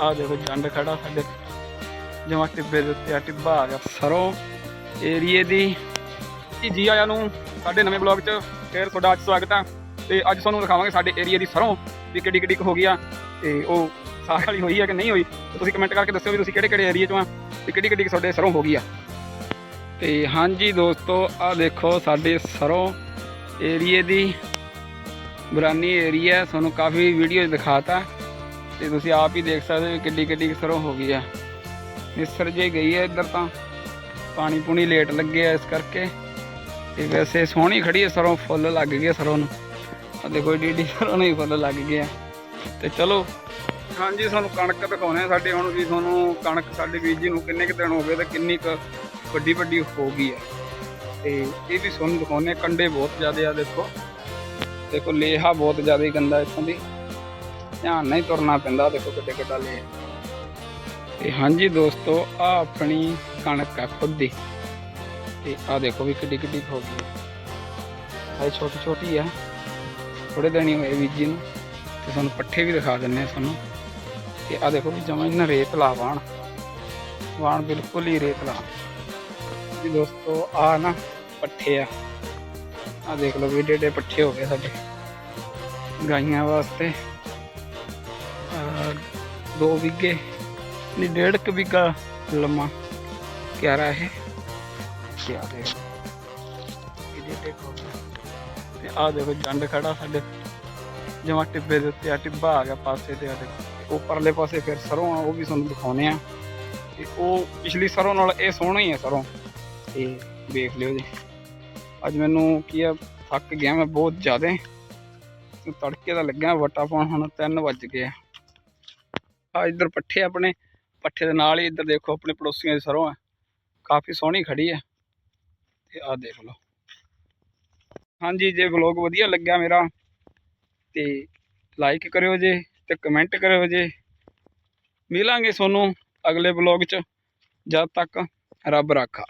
ਆ ਦੇਖੋ ਜੰਡ ਖੜਾ ਸਾਡੇ ਜਮਾ ਟਿੱਬੇ ਦੇ ਉੱਤੇ ਆ, ਟਿੱਬਾ ਆ ਗਿਆ। ਸਰੋਂ ਏਰੀਏ ਦੀ ਜੀ ਜੀ ਆਇਆਂ ਨੂੰ ਸਾਡੇ ਨਵੇਂ ਬਲੌਗ 'ਚ ਫੇਰ ਤੁਹਾਡਾ ਅੱਜ ਸਵਾਗਤ ਆ। ਤੇ ਅੱਜ ਤੁਹਾਨੂੰ ਦਿਖਾਵਾਂਗੇ ਸਾਡੇ ਏਰੀਆ ਦੀ ਸਰੋਂ ਵੀ ਕਿੱਡੀ ਕਿੱਡੀ ਹੋ ਗਈ ਆ। ਤੇ ਉਹ ਸਾਗ ਵਾਲੀ ਹੋਈ ਆ ਕਿ ਨਹੀਂ ਹੋਈ? ਤੁਸੀਂ ਕਮੈਂਟ ਕਰਕੇ ਦੱਸਿਓ ਵੀ ਤੁਸੀਂ ਕਿਹੜੇ ਕਿਹੜੇ ਏਰੀਏ 'ਚੋਂ ਆ ਤੇ ਕਿੱਡੀ ਕਿੱਡੀ ਕੁ ਤੁਹਾਡੇ ਸਰੋਂ ਹੋ ਗਈ ਆ। ਤੇ ਹਾਂਜੀ ਦੋਸਤੋ, ਆ ਦੇਖੋ ਸਾਡੇ ਸਰੋਂ ਏਰੀਏ ਦੀ ਬਰਾਨੀ ਏਰੀਆ ਤੁਹਾਨੂੰ ਕਾਫੀ ਵੀਡੀਓ ਦਿਖਾਤਾ। ਤੇ ਤੁਸੀਂ ਆਪ ਹੀ ਦੇਖ ਸਕਦੇ ਹੋ ਕਿੱਡੀ ਕਿੱਡੀ ਕੁ ਸਰੋਂ ਹੋ ਗਈ ਹੈ ਨਿਸਰ ਜੇ ਗਈ ਹੈ ਇੱਧਰ ਤਾਂ। ਪਾਣੀ ਪੂਣੀ ਲੇਟ ਲੱਗੇ ਆ ਇਸ ਕਰਕੇ। ਤੇ ਵੈਸੇ ਸੋਹਣੀ ਖੜੀ ਹੈ ਸਰੋਂ, ਫੁੱਲ ਲੱਗ ਗਏ ਆ ਸਰੋਂ ਨੂੰ। ਆ ਦੇਖੋ ਏਡੀ ਏਡੀ ਸਰੋਂ ਨੂੰ ਹੀ ਫੁੱਲ ਲੱਗ ਗਏ ਆ। ਤੇ ਚਲੋ। ਹਾਂਜੀ, ਸਾਨੂੰ ਕਣਕ ਦਿਖਾਉਣੇ ਆ ਸਾਡੇ ਹੁਣ ਵੀ ਤੁਹਾਨੂੰ ਕਣਕ ਸਾਡੇ ਬੀਜੀ ਨੂੰ ਕਿੰਨੇ ਕੁ ਦਿਨ ਹੋ ਗਏ ਤੇ ਕਿੰਨੀ ਕੁ ਵੱਡੀ ਵੱਡੀ ਹੋ ਗਈ ਹੈ ਤੇ ਇਹ ਵੀ ਤੁਹਾਨੂੰ ਦਿਖਾਉਣੇ ਆ। ਕੰਡੇ ਬਹੁਤ ਜ਼ਿਆਦੇ ਆ ਦੇਖੋ। ਦੇਖੋ, ਲੇਹਾ ਬਹੁਤ ਜ਼ਿਆਦਾ ਗੰਦਾ ਇੱਥੋਂ ਦੀ। ਧਿਆਨ ਨਹੀਂ ਤੁਰਨਾ ਪੈਂਦਾ, ਦੇਖੋ ਕਿੱਡੇ ਕਿੱਡਾ ਲੇਹ ਤੇ ਹਾਂਜੀ ਦੋਸਤੋ ਆ ਆਪਣੀ ਕਣਕ ਆ ਖੁਦ ਦੀ। ਤੇ ਆ ਦੇਖੋ ਵੀ ਕਿੱਡੀ ਕਿੱਡੀ ਹੋ ਗਈ। ਹੈ ਛੋਟੀ ਛੋਟੀ ਆ ਥੋੜੇ ਦਿਨ ਹੋਏ ਬੀਜੀ ਨੂੰ। ਤੇ ਤੁਹਾਨੂੰ ਪੱਠੇ ਵੀ ਦਿਖਾ ਦਿੰਨੇ ਆ ਤੁਹਾਨੂੰ। ਤੇ ਆ ਦੇਖੋ ਵੀ ਜਮਾ ਇਹਨਾਂ ਰੇਤ ਲਾ ਵਾਣ। ਵਾਣ ਬਿਲਕੁਲ ਹੀ ਰੇਤ ਲਾ। ਜੀ ਦੋਸਤੋ ਆ ਨਾ ਪੱਠੇ ਆ। ਆ ਦੇਖ ਲਓ ਵੀ ਏਡੇ ਪੱਠੇ ਹੋ ਗਏ ਸਾਡੇ। ਗਾਈਆਂ ਵਾਸਤੇ। 2 बीघे नहीं डेढ़ ਇਹ। बीघा लम्बा क्यारा है क्यारे ਆ ਦੇਖੋ, ਜੰਡ ਖੜਾ ਸਾਡੇ। ਜਮਾ ਟਿੱਬੇ ਦੇ ਉੱਤੇ ਆ, ਟਿੱਬਾ ਆ ਗਿਆ ਪਾਸੇ ਤੇ ਆ ਦੇਖੋ। ਉਹ ਪਰਲੇ ਪਾਸੇ ਫਿਰ ਸਰੋਂ ਆ, ਉਹ ਵੀ ਤੁਹਾਨੂੰ ਦਿਖਾਉਨੇ ਆ। ਤੇ ਉਹ ਪਿਛਲੀ ਸਰੋਂ ਨਾਲ ਇਹ ਸੋਹਣਾ ਹੀ ਆ ਸਰੋਂ। ਤੇ ਦੇਖ ਲਿਓ ਜੀ। ਅੱਜ ਮੈਨੂੰ ਕੀ ਆ, ਥੱਕ ਗਿਆ ਮੈਂ ਬਹੁਤ ਜ਼ਿਆਦਾ। ਤੜਕੇ ਦਾ ਲੱਗਿਆ ਵਟਾ ਪਾਉਣ ਹੁਣ 3 ਵਜ ਗਏ ਆ ਇੱਧਰ ਪੱਠੇ ਆਪਣੇ, ਪੱਠੇ ਦੇ ਨਾਲ ਹੀ ਇੱਧਰ ਦੇਖੋ ਆਪਣੇ ਪੜੋਸੀਆਂ ਦੀ ਸਰੋਂ ਹੈ ਕਾਫੀ ਸੋਹਣੀ ਖੜੀ ਹੈ ਤੇ ਆਹ ਦੇਖ ਲਓ। ਹਾਂਜੀ, ਜੇ ਵਲੌਗ ਵਧੀਆ ਲੱਗਿਆ ਮੇਰਾ ਤੇ ਲਾਈਕ ਕਰਿਓ ਜੇ ਤੇ ਕਮੈਂਟ ਕਰਿਓ ਜੇ। ਮਿਲਾਂਗੇ ਤੁਹਾਨੂੰ ਅਗਲੇ ਵਲੌਗ 'ਚ। ਜਦ ਤੱਕ ਰੱਬ ਰਾਖਾ।